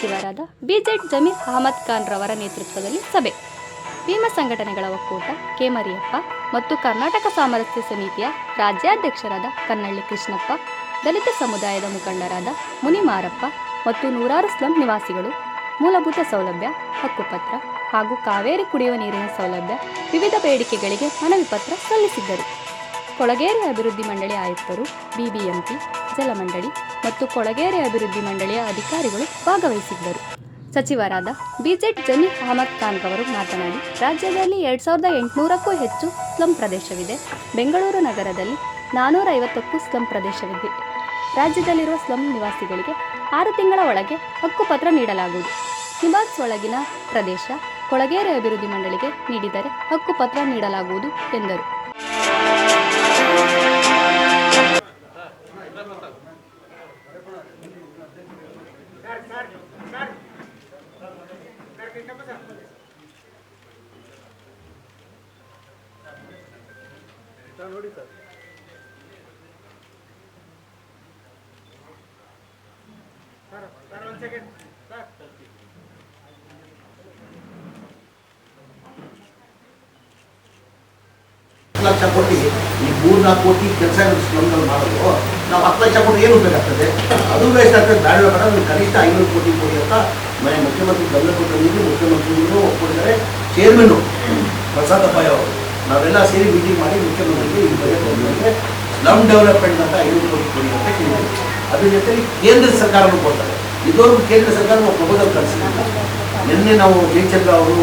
ಸಚಿವರಾದ ಬಿಜೆಡ್ ಜಮೀರ್ ಅಹಮದ್ ಖಾನ್ ರವರ ನೇತೃತ್ವದಲ್ಲಿ ಸಭೆ. ಭೀಮ ಸಂಘಟನೆಗಳ ಒಕ್ಕೂಟ, ಕೆಮರಿಯಪ್ಪ ಮತ್ತು ಕರ್ನಾಟಕ ಸಾಮರಸ್ಯ ಸಮಿತಿಯ ರಾಜ್ಯಾಧ್ಯಕ್ಷರಾದ ಕನ್ನಳ್ಳಿ ಕೃಷ್ಣಪ್ಪ, ದಲಿತ ಸಮುದಾಯದ ಮುಖಂಡರಾದ ಮುನಿಮಾರಪ್ಪ ಮತ್ತು ನೂರಾರು ಸ್ಲಂ ನಿವಾಸಿಗಳು, ಮೂಲಭೂತ ಸೌಲಭ್ಯ, ಹಕ್ಕುಪತ್ರ ಹಾಗೂ ಕಾವೇರಿ ಕುಡಿಯುವ ನೀರಿನ ಸೌಲಭ್ಯ, ವಿವಿಧ ಬೇಡಿಕೆಗಳಿಗೆ ಮನವಿ ಪತ್ರ ಸಲ್ಲಿಸಿದ್ದರು. ಕೊಳಗೇರಿ ಅಭಿವೃದ್ಧಿ ಮಂಡಳಿ ಆಯುಕ್ತರು, ಬಿಬಿಎಂಪಿ ಜಲಮಂಡಳಿ ಮತ್ತು ಕೊಳಗೇರಿ ಅಭಿವೃದ್ಧಿ ಮಂಡಳಿಯ ಅಧಿಕಾರಿಗಳು ಭಾಗವಹಿಸಿದ್ದರು. ಸಚಿವರಾದ ಬಿಜೆಟ್ ಜನಿ ಅಹಮದ್ ಖಾನ್ ಅವರು ಮಾತನಾಡಿ, ರಾಜ್ಯದಲ್ಲಿ ಎರಡ್ ಸಾವಿರದ ಎಂಟುನೂರಕ್ಕೂ ಹೆಚ್ಚು ಸ್ಲಂ ಪ್ರದೇಶವಿದೆ. ಬೆಂಗಳೂರು ನಗರದಲ್ಲಿ ನಾನ್ನೂರ ಐವತ್ತಕ್ಕೂ ಸ್ಲಂ ಪ್ರದೇಶವಿದೆ. ರಾಜ್ಯದಲ್ಲಿರುವ ಸ್ಲಂ ನಿವಾಸಿಗಳಿಗೆ ಆರು ತಿಂಗಳ ಒಳಗೆ ಹಕ್ಕುಪತ್ರ ನೀಡಲಾಗುವುದು. ನಿವಾಸ್ ಒಳಗಿನ ಪ್ರದೇಶ ಕೊಳಗೇರಿ ಅಭಿವೃದ್ಧಿ ಮಂಡಳಿಗೆ ನೀಡಿದರೆ ಹಕ್ಕುಪತ್ರ ನೀಡಲಾಗುವುದು ಎಂದರು. ಹತ್ತು ಲಕ್ಷ ಕೋಟಿ. ಈ ಮೂರ್ನಾಲ್ಕು ಕೋಟಿ ಕೆಲಸ ಮಾಡೋದು. ನಾವು ಹತ್ತು ಲಕ್ಷ ಏನು ಬೇಕಾಗ್ತದೆ? ಅದು ವೇಸ್ಟ್ ಆಗ್ತದೆ. ಬೇಡ ಬೇಡ ಕನಿಷ್ಠ ಐನೂರು ಕೋಟಿ ಕೊಡಿ ಅಂತ ಮನೆ ಮುಖ್ಯಮಂತ್ರಿ ಗಮನ ಕೊಟ್ಟಿದ್ದೀವಿ ಮುಖ್ಯಮಂತ್ರಿಗಳು ಒಪ್ಪಿದ್ದಾರೆ. ಚೇರ್ಮನ್ ಪ್ರಸಾದ್ ಅಪ್ಪಾಯ ಅವರು. ನಾವೆಲ್ಲ ಸೇರಿ ಮೀಟಿಂಗ್ ಮಾಡಿ ಮುಖ್ಯಮಂತ್ರಿಗೆ ಈ ಬಗ್ಗೆ ಅಂದರೆ ಸ್ಲಮ್ ಡೆವಲಪ್ಮೆಂಟ್ ಅಂತ ಐನೂರು ಕೋಟಿ ಕೊಡಿ ಅಂತ ಕೇಳಿದ್ದೀವಿ. ಅದ್ರ ಜೊತೆಗೆ ಕೇಂದ್ರ ಸರ್ಕಾರನೂ ಕೊಡ್ತಾರೆ. ಇದೊಂದು ಕೇಂದ್ರ ಸರ್ಕಾರ ಪ್ರಬೋದ ಪ್ರಪೋಸಲ್ ಕಳಿಸಿಲ್ಲ ನಿನ್ನೆ ನಾವು ಜಯಚಂದ್ರ ಅವರು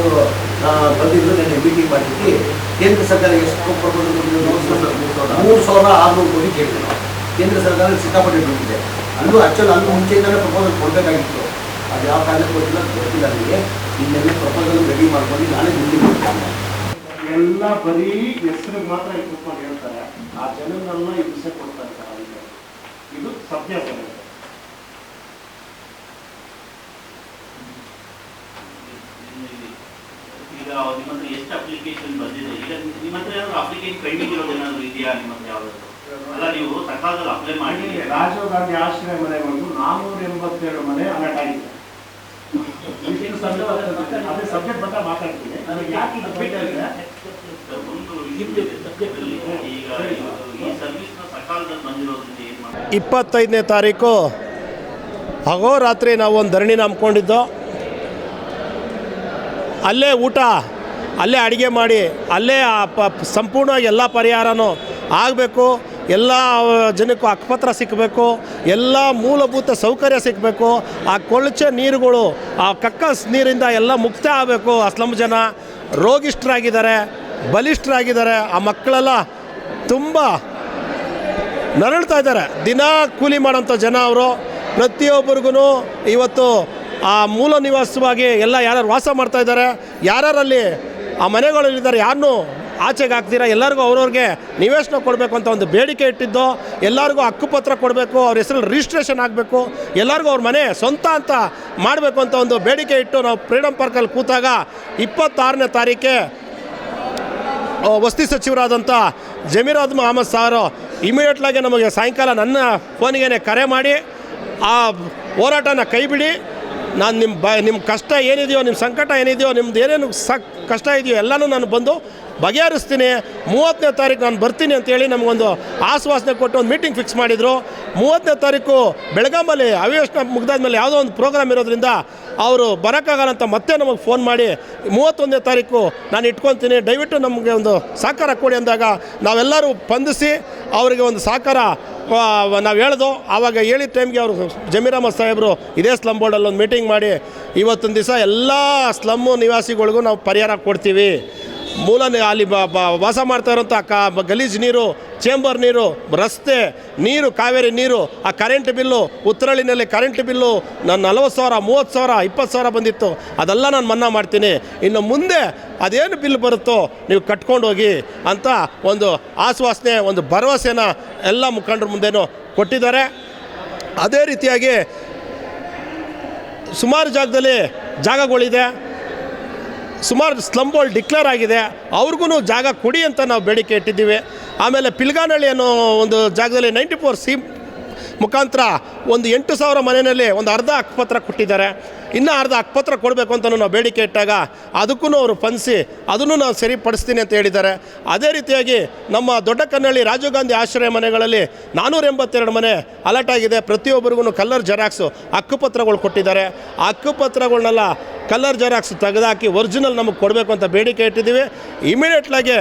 ಬಂದಿದ್ದು ನಿನ್ನೆ ಮೀಟಿಂಗ್ ಮಾಡಿದ್ವಿ. ಕೇಂದ್ರ ಸರ್ಕಾರ ಎಷ್ಟು ಪ್ರಪೋಸಲ್ ಮೂರು ಸಾವಿರ ಆರುನೂರು ಕೋಟಿ ಕೇಳಿದೆ ನಾವು. ಕೇಂದ್ರ ಸರ್ಕಾರ ಸಿಕ್ಕಾಪಟ್ಟೆ ಬಂದಿದೆ ಅಲ್ಲೂ ಆ್ಯಕ್ಚುಲಿ ಅಲ್ಲೂ ಮುಂಚೆಯಿಂದಲೇ ಪ್ರಪೋಸಲ್ ಕೊಡಬೇಕಾಗಿತ್ತು. ಅದು ಯಾವ ಕೊಟ್ಟಿಲ್ಲ ಅಂತ ಗೊತ್ತಿಲ್ಲ ನನಗೆ ಇನ್ನೆಲ್ಲ ಪ್ರಪೋಸಲ್ ರೆಡಿ ಮಾಡ್ಕೊಂಡು ನಾನೇ ಮುಂದೆ ಕೊಡ್ತೀನಿ ಎಲ್ಲ ಬರೀ ಹೆಸರು ಮಾತ್ರ ಇಟ್ಕೊಂಡು ಹೇಳ್ತಾರೆ. ಆ ಜನರನ್ನ ಹಿಂಸೆ ಕೊಡ್ತಾ ಇರ್ತಾರೆ ಅವ್ರಿಗೆ. ಇದು ಸಭ್ಯ ಬರುತ್ತೆ ಈಗ ನಿಮ್ಮ ಹತ್ರ ಎಷ್ಟು ಅಪ್ಲಿಕೇಶನ್ ಬಂದಿದೆ? ಈಗ ನಿಮ್ಮ ಹತ್ರ ಏನಾದ್ರು ಅಪ್ಲಿಕೇಶನ್ ಪೆಂಡಿಂಗ್ ಇರೋದು ಏನಾದ್ರು ಇದೆಯಾ ನಿಮ್ಮ ಹತ್ರ ಯಾವ್ದಾದ್ರು? ಅಲ್ಲ ನೀವು ಸರ್ಕಾರದಲ್ಲಿ ಅಪ್ಲೈ ಮಾಡಿ ರಾಜೀವ್ ಗಾಂಧಿ ಆಶ್ರಯ ಮನೆ ಒಂದು ನಾನ್ನೂರ ಎಂಬತ್ತೇಳು ಮನೆ ಅಲರ್ಟ್ ಆಗಿದೆ. ಅದೇ ಸಬ್ಜೆಕ್ಟ್ ಮಾತಾಡ್ತೀನಿ ನನಗೆ ಯಾಕೆ ಇದು ಇಪ್ಪತ್ತೈದನೇ ತಾರೀಕು ಅಹೋರಾತ್ರಿ ನಾವು ಒಂದು ಧರಣಿ ನಂಬ್ಕೊಂಡಿದ್ದು. ಅಲ್ಲೇ ಊಟ ಅಲ್ಲೇ ಅಡುಗೆ ಮಾಡಿ ಅಲ್ಲೇ ಆ ಪ ಸಂಪೂರ್ಣವಾಗಿ ಎಲ್ಲ ಪರಿಹಾರನೂ ಆಗಬೇಕು. ಎಲ್ಲ ಜನಕ್ಕೂ ಅಕ್ಪತ್ರ ಸಿಕ್ಕಬೇಕು ಎಲ್ಲ ಮೂಲಭೂತ ಸೌಕರ್ಯ ಸಿಗಬೇಕು ಆ ಕೊಳಚೆ ನೀರುಗಳು, ಆ ಕಕ್ಕಸ್ ನೀರಿಂದ ಎಲ್ಲ ಮುಕ್ತ ಆಗಬೇಕು. ಆ ಸ್ಲಮ್ ಜನ ರೋಗಿಷ್ಠರಾಗಿದ್ದಾರೆ, ಬಲಿಷ್ಠರಾಗಿದ್ದಾರೆ. ಆ ಮಕ್ಕಳೆಲ್ಲ ತುಂಬ ನರಳ್ತಾ ಇದ್ದಾರೆ. ದಿನ ಕೂಲಿ ಮಾಡೋಂಥ ಜನ ಅವರು. ಪ್ರತಿಯೊಬ್ಬರಿಗೂ ಇವತ್ತು ಆ ಮೂಲ ನಿವಾಸವಾಗಿ ಎಲ್ಲ ಯಾರ್ಯಾರು ವಾಸ ಮಾಡ್ತಾ ಇದ್ದಾರೆ, ಯಾರ್ಯಾರಲ್ಲಿ ಆ ಮನೆಗಳಲ್ಲಿದ್ದಾರೆ, ಯಾರನ್ನೂ ಆಚೆಗೆ ಹಾಕ್ತೀರಾ? ಎಲ್ಲರಿಗೂ ಅವ್ರವ್ರಿಗೆ ನಿವೇಶನ ಕೊಡಬೇಕು ಅಂತ ಒಂದು ಬೇಡಿಕೆ ಇಟ್ಟಿದ್ದು, ಎಲ್ಲರಿಗೂ ಹಕ್ಕುಪತ್ರ ಕೊಡಬೇಕು, ಅವ್ರ ಹೆಸರಲ್ಲಿ ರಿಜಿಸ್ಟ್ರೇಷನ್ ಆಗಬೇಕು ಎಲ್ಲರಿಗೂ ಅವ್ರ ಮನೆ ಸ್ವಂತ ಅಂತ ಮಾಡಬೇಕು ಅಂತ ಒಂದು ಬೇಡಿಕೆ ಇಟ್ಟು ನಾವು ಫ್ರೀಡಮ್ ಪಾರ್ಕಲ್ಲಿ ಕೂತಾಗ ಇಪ್ಪತ್ತಾರನೇ ತಾರೀಕೆ ವಸ್ತಿ ಸಚಿವರಾದಂಥ ಸಚಿವರಾದಂಥ ಜಮೀರಾದ್ ಮಹಮ್ಮದ್ ಸಾರು ಇಮಿಡಿಯೇಟ್ಲಾಗಿ ನಮಗೆ ಸಾಯಂಕಾಲ ನನ್ನ ಫೋನಿಗೆ ಕರೆ ಮಾಡಿ, ಆ ಹೋರಾಟನ ಕೈಬಿಡಿ. ನಾನು ನಿಮ್ಮ ಬ ನಿಮ್ಮ ಕಷ್ಟ ಏನಿದೆಯೋ ನಿಮ್ಮ ಸಂಕಟ ಏನಿದೆಯೋ, ನಿಮ್ದು ಏನೇನು ಸಕ್, ಕಷ್ಟ ಇದೆಯೋ ಎಲ್ಲನೂ ನಾನು ಬಂದು ಬಗೆಹರಿಸ್ತೀನಿ. ಮೂವತ್ತನೇ ತಾರೀಕು ನಾನು ಬರ್ತೀನಿ ಅಂತೇಳಿ ನಮಗೊಂದು ಆಶ್ವಾಸನೆ ಕೊಟ್ಟು ಒಂದು ಮೀಟಿಂಗ್ ಫಿಕ್ಸ್ ಮಾಡಿದರು. ಮೂವತ್ತನೇ ತಾರೀಕು ಬೆಳಗಾಮಲ್ಲಿ ಅವಿವೇಶನ ಮುಗ್ದಾದ್ಮೇಲೆ ಯಾವುದೋ ಒಂದು ಪ್ರೋಗ್ರಾಮ್ ಇರೋದ್ರಿಂದ ಅವರು ಬರೋಕ್ಕಾಗಲ್ಲ ಅಂತ ಮತ್ತೆ ನಮಗೆ ಫೋನ್ ಮಾಡಿ, ಮೂವತ್ತೊಂದನೇ ತಾರೀಕು ನಾನು ಇಟ್ಕೊತೀನಿ ದಯವಿಟ್ಟು ನಮಗೆ ಒಂದು ಸಹಕಾರ ಕೊಡಿ ಅಂದಾಗ ನಾವೆಲ್ಲರೂ ಸ್ಪಂದಿಸಿ ಅವರಿಗೆ ಒಂದು ಸಹಕಾರ ನಾವು ಹೇಳ್ದು, ಆವಾಗ ಹೇಳಿದ ಟೈಮ್ಗೆ ಅವರು ಜಮೀರ್ ಅಹಮದ್ ಸಾಹೇಬರು ಇದೇ ಸ್ಲಮ್ ಬೋರ್ಡಲ್ಲಿ ಒಂದು ಮೀಟಿಂಗ್ ಮಾಡಿ, ಇವತ್ತೊಂದು ದಿವಸ ಎಲ್ಲ ಸ್ಲಮ್ಮು ನಿವಾಸಿಗಳಿಗೂ ನಾವು ಪರಿಹಾರ ಕೊಡ್ತೀವಿ. ಮೂಲ ಅಲ್ಲಿ ವಾಸ ಮಾಡ್ತಾ ಇರೋಂಥ ಕ ಗಲೀಜು ನೀರು, ಚೇಂಬರ್ ನೀರು, ರಸ್ತೆ, ನೀರು, ಕಾವೇರಿ ನೀರು, ಆ ಕರೆಂಟ್ ಬಿಲ್ಲು ಉತ್ತರಳ್ಳಿನಲ್ಲಿ ಕರೆಂಟ್ ಬಿಲ್ಲು ನಾನು ನಲವತ್ತು ಸಾವಿರ, ಮೂವತ್ತು ಸಾವಿರ, ಇಪ್ಪತ್ತು ಸಾವಿರ ಬಂದಿತ್ತು. ಅದೆಲ್ಲ ನಾನು ಮನ್ನಾ ಮಾಡ್ತೀನಿ. ಇನ್ನು ಮುಂದೆ ಅದೇನು ಬಿಲ್ ಬರುತ್ತೋ ನೀವು ಕಟ್ಕೊಂಡು ಹೋಗಿ ಅಂತ ಒಂದು ಆಶ್ವಾಸನೆ, ಒಂದು ಭರವಸೆನ ಎಲ್ಲ ಮುಖಂಡರ ಮುಂದೆನೂ ಕೊಟ್ಟಿದ್ದಾರೆ. ಅದೇ ರೀತಿಯಾಗಿ ಸುಮಾರು ಜಾಗದಲ್ಲಿ ಜಾಗಗಳಿದೆ. ಸುಮಾರು ಸ್ಲಂಬೋಲ್ ಡಿಕ್ಲೇರ್ ಆಗಿದೆ. ಅವ್ರಿಗೂ ಜಾಗ ಕೊಡಿ ಅಂತ ನಾವು ಬೇಡಿಕೆ ಇಟ್ಟಿದ್ದೀವಿ. ಆಮೇಲೆ ಪಿಲ್ಗಾನಹಳ್ಳಿ ಅನ್ನೋ ಒಂದು ಜಾಗದಲ್ಲಿ ನೈಂಟಿ ಫೋರ್ ಸಿ ಮುಖಾಂತರ ಒಂದು ಎಂಟು ಸಾವಿರ ಮನೆಯಲ್ಲಿ ಒಂದು ಅರ್ಧ ಹಕ್ಕುಪತ್ರ ಕೊಟ್ಟಿದ್ದಾರೆ. ಇನ್ನೂ ಅರ್ಧ ಹಕ್ಕುಪತ್ರ ಕೊಡಬೇಕು ಅಂತ ನಾವು ಬೇಡಿಕೆ ಇಟ್ಟಾಗ ಅದಕ್ಕೂ ಅವರು ಫನ್ಸಿ, ಅದನ್ನು ನಾವು ಸರಿಪಡಿಸ್ತೀನಿ ಅಂತ ಹೇಳಿದ್ದಾರೆ. ಅದೇ ರೀತಿಯಾಗಿ ನಮ್ಮ ದೊಡ್ಡ ಕನ್ನಳ್ಳಿ ರಾಜೀವ್ ಗಾಂಧಿ ಆಶ್ರಯ ಮನೆಗಳಲ್ಲಿ ನಾನ್ನೂರ ಎಂಬತ್ತೆರಡು ಮನೆ ಅಲರ್ಟ್ ಆಗಿದೆ. ಪ್ರತಿಯೊಬ್ಬರಿಗೂ ಕಲ್ಲರ್ ಜೆರಾಕ್ಸು ಹಕ್ಕುಪತ್ರಗಳು ಕೊಟ್ಟಿದ್ದಾರೆ. ಆ ಹಕ್ಕುಪತ್ರಗಳನ್ನೆಲ್ಲ ಕಲ್ಲರ್ ಜೆರಾಕ್ಸ್ ತೆಗೆದಾಕಿ ಒರಿಜಿನಲ್ ನಮಗೆ ಕೊಡಬೇಕು ಅಂತ ಬೇಡಿಕೆ ಇಟ್ಟಿದ್ದೀವಿ. ಇಮಿಡಿಯೇಟ್ಲಾಗಿ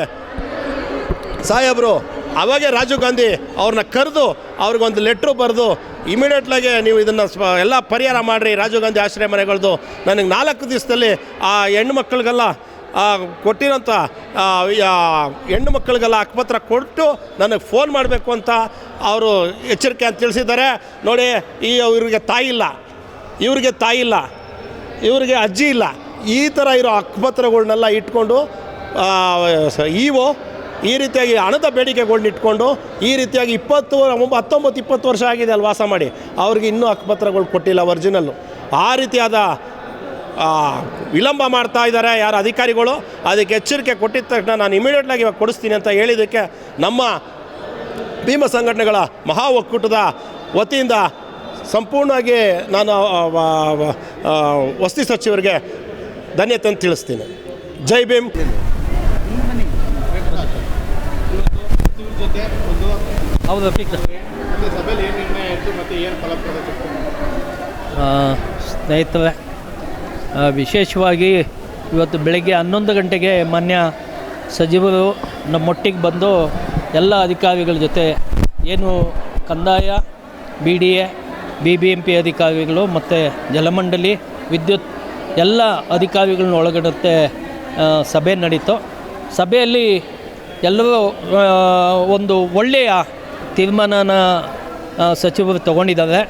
ಸಾಹೇಬರು ಅವಾಗೆ ರಾಜೀವ್ ಗಾಂಧಿ ಅವ್ರನ್ನ ಕರೆದು ಅವ್ರಿಗೊಂದು ಲೆಟ್ರು ಬರೆದು ಇಮಿಡಿಯೇಟ್ಲಾಗೆ ನೀವು ಇದನ್ನು ಸ್ವ ಎಲ್ಲ ಪರಿಹಾರ ಮಾಡಿರಿ ರಾಜೀವ್ ಗಾಂಧಿ ಆಶ್ರಯ ಮನೆಗಳದ್ದು ನನಗೆ ನಾಲ್ಕು ದಿವಸದಲ್ಲಿ ಆ ಹೆಣ್ಣು ಮಕ್ಕಳಿಗೆಲ್ಲ ಕೊಟ್ಟಿರೋಂಥ ಹೆಣ್ಣು ಮಕ್ಕಳಿಗೆಲ್ಲ ಅಕ್ಪತ್ರ ಕೊಟ್ಟು ನನಗೆ ಫೋನ್ ಮಾಡಬೇಕು ಅಂತ ಅವರು ಎಚ್ಚರಿಕೆ ಅಂತ ತಿಳಿಸಿದ್ದಾರೆ. ನೋಡಿ, ಈ ಇವ್ರಿಗೆ ತಾಯಿ ಇಲ್ಲ, ಇವರಿಗೆ ತಾಯಿ ಇಲ್ಲ, ಇವರಿಗೆ ಅಜ್ಜಿ ಇಲ್ಲ, ಈ ಥರ ಇರೋ ಹಕ್ಕುಪತ್ರಗಳನ್ನೆಲ್ಲ ಇಟ್ಕೊಂಡು ಇವು ಈ ರೀತಿಯಾಗಿ ಹಣದ ಬೇಡಿಕೆಗಳನ್ನ ಇಟ್ಕೊಂಡು ಈ ರೀತಿಯಾಗಿ ಇಪ್ಪತ್ತು ಹತ್ತೊಂಬತ್ತು, ಇಪ್ಪತ್ತು ವರ್ಷ ಆಗಿದೆ ಅಲ್ಲಿ ವಾಸ ಮಾಡಿ. ಅವ್ರಿಗೆ ಇನ್ನೂ ಹಕ್ಕುಪತ್ರಗಳು ಕೊಟ್ಟಿಲ್ಲ ಒರಿಜಿನಲ್ಲು. ಆ ರೀತಿಯಾದ ವಿಳಂಬ ಮಾಡ್ತಾ ಇದ್ದಾರೆ ಯಾರು ಅಧಿಕಾರಿಗಳು. ಅದಕ್ಕೆ ಎಚ್ಚರಿಕೆ ಕೊಟ್ಟಿದ್ದ ತಕ್ಷಣ ನಾನು ಇಮಿಡಿಯೇಟ್ಲಾಗಿ ಇವಾಗ ಕೊಡಿಸ್ತೀನಿ ಅಂತ ಹೇಳಿದ್ದಕ್ಕೆ ನಮ್ಮ ಭೀಮ ಸಂಘಟನೆಗಳ ಮಹಾ ಒಕ್ಕೂಟದ ವತಿಯಿಂದ ಸಂಪೂರ್ಣವಾಗಿ ನಾನು ವಸತಿ ಸಚಿವರಿಗೆ ಧನ್ಯತೆ ಅಂತ ತಿಳಿಸ್ತೀನಿ. ಜೈ ಭೀಮ್. ಹೌದು ಸ್ನೇಹಿತರೆ ವಿಶೇಷವಾಗಿ ಇವತ್ತು ಬೆಳಗ್ಗೆ ಹನ್ನೊಂದು ಗಂಟೆಗೆ ಮಾನ್ಯ ಸಚಿವರು ನಮ್ಮೊಟ್ಟಿಗೆ ಬಂದು ಎಲ್ಲ ಅಧಿಕಾರಿಗಳ ಜೊತೆ ಏನು ಕಂದಾಯ B D A B B M P ಅಧಿಕಾರಿಗಳು ಮತ್ತು ಜಲಮಂಡಲಿ ವಿದ್ಯುತ್ ಎಲ್ಲ ಅಧಿಕಾರಿಗಳನ್ನ ಒಳಗಡತ್ತೆ ಸಭೆ ನಡೀತು. ಸಭೆಯಲ್ಲಿ ಎಲ್ಲರೂ ಒಂದು ಒಳ್ಳೆಯ ತೀರ್ಮಾನನ ಸಚಿವರು ತಗೊಂಡಿದ್ದಾರೆ.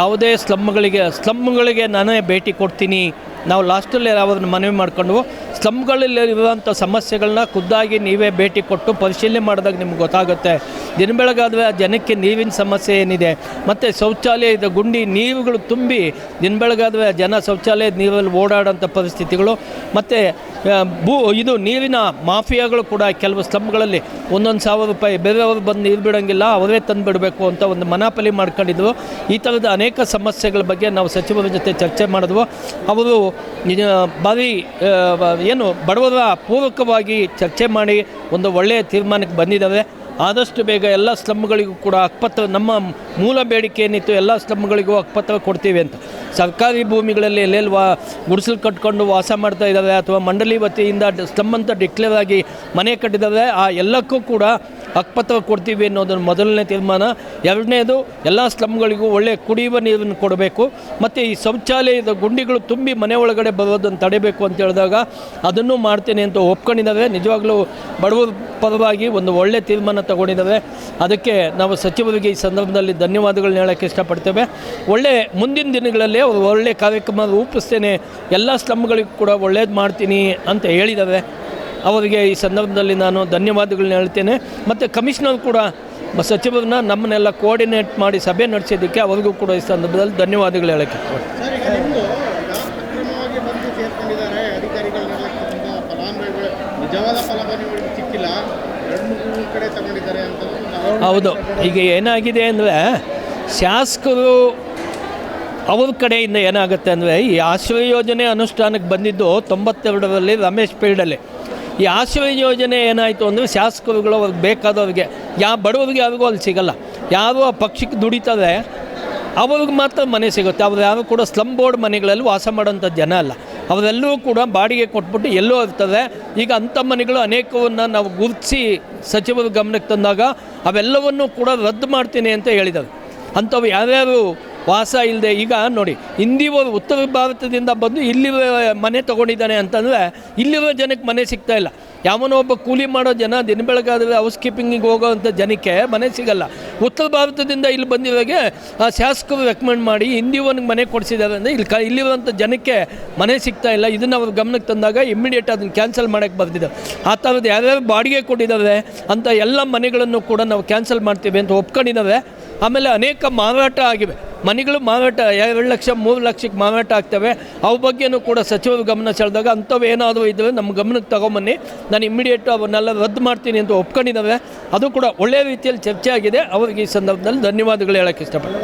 ಯಾವುದೇ ಸ್ಲಮ್ಗಳಿಗೆ ಸ್ಲಮ್ಗಳಿಗೆ ನಾನೇ ಭೇಟಿ ಕೊಡ್ತೀನಿ. ನಾವು ಲಾಸ್ಟಲ್ಲಿ ಅವ್ರನ್ನ ಮನವಿ ಮಾಡ್ಕೊಂಡು ಸ್ಲಮ್ಗಳಲ್ಲಿರುವಂಥ ಸಮಸ್ಯೆಗಳನ್ನ ಖುದ್ದಾಗಿ ನೀವೇ ಭೇಟಿ ಕೊಟ್ಟು ಪರಿಶೀಲನೆ ಮಾಡಿದಾಗ ನಿಮ್ಗೆ ಗೊತ್ತಾಗುತ್ತೆ. ದಿನ ಬೆಳಗಾದರೆ ಜನಕ್ಕೆ ನೀರಿನ ಸಮಸ್ಯೆ ಏನಿದೆ. ಮತ್ತು ಶೌಚಾಲಯದ ಗುಂಡಿ ನೀರುಗಳು ತುಂಬಿ ದಿನ ಬೆಳಗಾದರೆ ಜನ ಶೌಚಾಲಯದ ನೀರಲ್ಲಿ ಓಡಾಡೋಂಥ ಪರಿಸ್ಥಿತಿಗಳು. ಮತ್ತು ಭೂ, ಇದು ನೀರಿನ ಮಾಫಿಯಾಗಳು ಕೂಡ ಕೆಲವು ಸ್ಲಮ್ಗಳಲ್ಲಿ ಒಂದೊಂದು ಸಾವಿರ ರೂಪಾಯಿ ಬೇರೆಯವರು ಬಂದು ನೀರು ಬಿಡೋಂಗಿಲ್ಲ, ಅವರೇ ತಂದುಬಿಡಬೇಕು ಅಂತ ಒಂದು ಮನಾಪಲಿ ಮಾಡ್ಕೊಂಡಿದ್ವು. ಈ ಥರದ ಅನೇಕ ಸಮಸ್ಯೆಗಳ ಬಗ್ಗೆ ನಾವು ಸಚಿವರ ಜೊತೆ ಚರ್ಚೆ ಮಾಡಿದ್ವು. ಅವರು ಬರೀ ಏನು ಬಡವರ ಪೂರಕವಾಗಿ ಚರ್ಚೆ ಮಾಡಿ ಒಂದು ಒಳ್ಳೆಯ ತೀರ್ಮಾನಕ್ಕೆ ಬಂದಿದ್ದಾರೆ. ಆದಷ್ಟು ಬೇಗ ಎಲ್ಲ ಸ್ಲಮ್ಗಳಿಗೂ ಕೂಡ ಅಕ್ಪತ್ರ ನಮ್ಮ ಮೂಲ ಬೇಡಿಕೆ ಏನಿತ್ತು ಎಲ್ಲ ಸ್ಲಮ್ಗಳಿಗೂ ಅಕ್ಪತ್ರ ಕೊಡ್ತೀವಿ ಅಂತ. ಸರ್ಕಾರಿ ಭೂಮಿಗಳಲ್ಲಿ ಎಲ್ಲೆಲ್ಲಿ ವಾ ಗುಡಿಸಲು ಕಟ್ಕೊಂಡು ವಾಸ ಮಾಡ್ತಾ ಇದ್ದಾರೆ ಅಥವಾ ಮಂಡಳಿ ವತಿಯಿಂದ ಸ್ಲಮ್ ಅಂತ ಡಿಕ್ಲೇರ್ ಆಗಿ ಮನೆ ಕಟ್ಟಿದ್ದಾರೆ. ಆ ಎಲ್ಲಕ್ಕೂ ಕೂಡ ಹಕ್ಪತ್ರ ಕೊಡ್ತೀವಿ ಅನ್ನೋದನ್ನು ಮೊದಲನೇ ತೀರ್ಮಾನ. ಎರಡನೇದು, ಎಲ್ಲ ಸ್ಲಮ್ಗಳಿಗೂ ಒಳ್ಳೆಯ ಕುಡಿಯುವ ನೀರನ್ನು ಕೊಡಬೇಕು. ಮತ್ತು ಈ ಶೌಚಾಲಯದ ಗುಂಡಿಗಳು ತುಂಬಿ ಮನೆ ಒಳಗಡೆ ಬರೋದನ್ನು ತಡೆಯಬೇಕು ಅಂತ ಹೇಳಿದಾಗ ಅದನ್ನು ಮಾಡ್ತೇನೆ ಅಂತ ಒಪ್ಕೊಂಡಿದ್ದಾರೆ ನಿಜವಾಗಲೂ ಬಡವರ ಪರವಾಗಿ ಒಂದು ಒಳ್ಳೆ ತೀರ್ಮಾನ ತಗೊಂಡಿದ್ದಾರೆ ಅದಕ್ಕೆ ನಾವು ಸಚಿವರಿಗೆ ಈ ಸಂದರ್ಭದಲ್ಲಿ ಧನ್ಯವಾದಗಳನ್ನ ಹೇಳೋಕ್ಕೆ ಇಷ್ಟಪಡ್ತೇವೆ. ಒಳ್ಳೆ ಮುಂದಿನ ದಿನಗಳಲ್ಲಿ ಅವರು ಒಳ್ಳೆ ಕಾರ್ಯಕ್ರಮ ರೂಪಿಸ್ತೇನೆ. ಎಲ್ಲ ಸ್ಲಮ್ಗಳಿಗೂ ಕೂಡ ಒಳ್ಳೇದು ಮಾಡ್ತೀನಿ ಅಂತ ಹೇಳಿದ್ದಾವೆ. ಅವರಿಗೆ ಈ ಸಂದರ್ಭದಲ್ಲಿ ನಾನು ಧನ್ಯವಾದಗಳನ್ನ ಹೇಳ್ತೇನೆ. ಮತ್ತು ಕಮಿಷನರ್ ಕೂಡ ಸಚಿವರನ್ನ ನಮ್ಮನ್ನೆಲ್ಲ ಕೋಆರ್ಡಿನೇಟ್ ಮಾಡಿ ಸಭೆ ನಡೆಸಿದ್ದಕ್ಕೆ ಅವರಿಗೂ ಕೂಡ ಈ ಸಂದರ್ಭದಲ್ಲಿ ಧನ್ಯವಾದಗಳು ಹೇಳಕ್ಕೆ. ಹೌದು. ಈಗ ಏನಾಗಿದೆ ಅಂದರೆ ಶಾಸಕರು ಅವ್ರ ಕಡೆಯಿಂದ ಏನಾಗುತ್ತೆ ಅಂದರೆ ಈ ಆಶ್ರಯ ಯೋಜನೆ ಅನುಷ್ಠಾನಕ್ಕೆ ಬಂದಿದ್ದು ತೊಂಬತ್ತೆರಡರಲ್ಲಿ ರಮೇಶ್ ಪೀರ್ಡಲ್ಲಿ ಈ ಆಶ್ರಯ ಯೋಜನೆ ಏನಾಯಿತು ಅಂದರೆ ಶಾಸಕರುಗಳು ಅವ್ರಿಗೆ ಬೇಕಾದವ್ರಿಗೆ ಯಾವ ಬಡವರಿಗೆ ಯಾರಿಗೂ ಅಲ್ಲಿ ಸಿಗಲ್ಲ. ಯಾರು ಆ ಪಕ್ಷಕ್ಕೆ ದುಡಿತಾರೆ ಅವ್ರಿಗೆ ಮಾತ್ರ ಮನೆ ಸಿಗುತ್ತೆ. ಅವ್ರು ಯಾರು ಕೂಡ ಸ್ಲಮ್ ಬೋರ್ಡ್ ಮನೆಗಳಲ್ಲಿ ವಾಸ ಮಾಡೋಂಥ ಜನ ಅಲ್ಲ. ಅವರೆಲ್ಲರೂ ಕೂಡ ಬಾಡಿಗೆ ಕೊಟ್ಬಿಟ್ಟು ಎಲ್ಲೋ ಇರ್ತದೆ ಈಗ ಅಂಥ ಮನೆಗಳು ಅನೇಕವನ್ನು ನಾವು ಗುರುತಿಸಿ ಸಚಿವರು ಗಮನಕ್ಕೆ ತಂದಾಗ ಅವೆಲ್ಲವನ್ನೂ ಕೂಡ ರದ್ದು ಮಾಡ್ತೀನಿ ಅಂತ ಹೇಳಿದರು ಅಂಥವು ಯಾರ್ಯಾರು ವಾಸ ಇಲ್ಲದೆ ಈಗ ನೋಡಿ ಹಿಂದಿವರು ಉತ್ತರ ಭಾರತದಿಂದ ಬಂದು ಇಲ್ಲಿ ಮನೆ ತೊಗೊಂಡಿದ್ದಾನೆ ಅಂತಂದರೆ ಇಲ್ಲಿರೋ ಜನಕ್ಕೆ ಮನೆ ಸಿಗ್ತಾ ಇಲ್ಲ. ಯಾವನೋ ಒಬ್ಬ ಕೂಲಿ ಮಾಡೋ ಜನ ದಿನ ಬೆಳಗಾದರೆ ಹೌಸ್ ಕೀಪಿಂಗಿಗೆ ಹೋಗೋವಂಥ ಜನಕ್ಕೆ ಮನೆ ಸಿಗಲ್ಲ. ಉತ್ತರ ಭಾರತದಿಂದ ಇಲ್ಲಿ ಬಂದಿರೋಗೆ ಆ ಶಾಸಕರು ರೆಕಮೆಂಡ್ ಮಾಡಿ ಹಿಂದಿವನಿಗೆ ಮನೆ ಕೊಡಿಸಿದ್ದಾರೆ ಅಂದರೆ ಇಲ್ಲಿ ಕ ಇಲ್ಲಿರುವಂಥ ಜನಕ್ಕೆ ಮನೆ ಸಿಗ್ತಾ ಇಲ್ಲ. ಇದನ್ನು ಅವ್ರ ಗಮನಕ್ಕೆ ತಂದಾಗ ಇಮ್ಮಿಡಿಯೇಟ್ ಅದನ್ನು ಕ್ಯಾನ್ಸಲ್ ಮಾಡೋಕ್ಕೆ ಬರ್ತಿದ್ದಾರೆ ಆ ಥರದ್ದು ಯಾರ್ಯಾರು ಬಾಡಿಗೆ ಕೊಟ್ಟಿದ್ದಾವೆ ಅಂತ ಎಲ್ಲ ಮನೆಗಳನ್ನು ಕೂಡ ನಾವು ಕ್ಯಾನ್ಸಲ್ ಮಾಡ್ತೀವಿ ಅಂತ ಒಪ್ಕೊಂಡಿದ್ದಾವೆ ಆಮೇಲೆ ಅನೇಕ ಮಾರಾಟ ಆಗಿವೆ. ಮನೆಗಳು ಮಾರಾಟ ಎರಡು ಲಕ್ಷ ಮೂರು ಲಕ್ಷಕ್ಕೆ ಮಾರಾಟ ಆಗ್ತವೆ. ಅವ ಬಗ್ಗೆನೂ ಕೂಡ ಸಚಿವರು ಗಮನ ಸೆಳೆದಾಗ ಅಂಥವು ಏನಾದರೂ ಇದ್ದರೆ ನಮ್ಮ ಗಮನಕ್ಕೆ ತಗೊಂಬನ್ನಿ. ನಾನು ಇಮ್ಮಿಡಿಯೇಟ್ ಅವನ್ನೆಲ್ಲ ರದ್ದು ಮಾಡ್ತೀನಿ ಅಂತ ಒಪ್ಕೊಂಡಿದ್ದಾವೆ. ಅದು ಕೂಡ ಒಳ್ಳೆಯ ರೀತಿಯಲ್ಲಿ ಚರ್ಚೆ ಆಗಿದೆ. ಅವರಿಗೆ ಈ ಸಂದರ್ಭದಲ್ಲಿ ಧನ್ಯವಾದಗಳು ಹೇಳೋಕ್ಕೆ ಇಷ್ಟಪಡ್ತೀನಿ.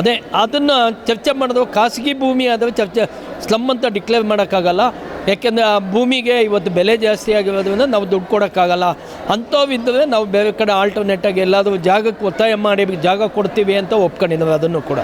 ಅದೇ ಅದನ್ನು ಚರ್ಚೆ ಮಾಡಿದ್ರು ಖಾಸಗಿ ಭೂಮಿ ಆದರೆ ಚರ್ಚೆ ಸ್ಲಮ್ ಅಂತ ಡಿಕ್ಲೇರ್ ಮಾಡೋಕ್ಕಾಗಲ್ಲ. ಯಾಕೆಂದರೆ ಆ ಭೂಮಿಗೆ ಇವತ್ತು ಬೆಲೆ ಜಾಸ್ತಿ ಆಗಿರೋದ್ರಿಂದ ನಾವು ದುಡ್ಡು ಕೊಡೋಕ್ಕಾಗಲ್ಲ. ಅಂಥವಿದ್ದರೆ ನಾವು ಬೇರೆ ಕಡೆ ಆಲ್ಟರ್ನೇಟಾಗಿ ಎಲ್ಲಾದರೂ ಜಾಗಕ್ಕೆ ಒತ್ತಾಯ ಮಾಡಿ, ಜಾಗ ಕೊಡ್ತೀವಿ ಅಂತ ಒಪ್ಕೊಂಡಿದ್ದೇವೆ ಅದನ್ನು ಕೂಡ.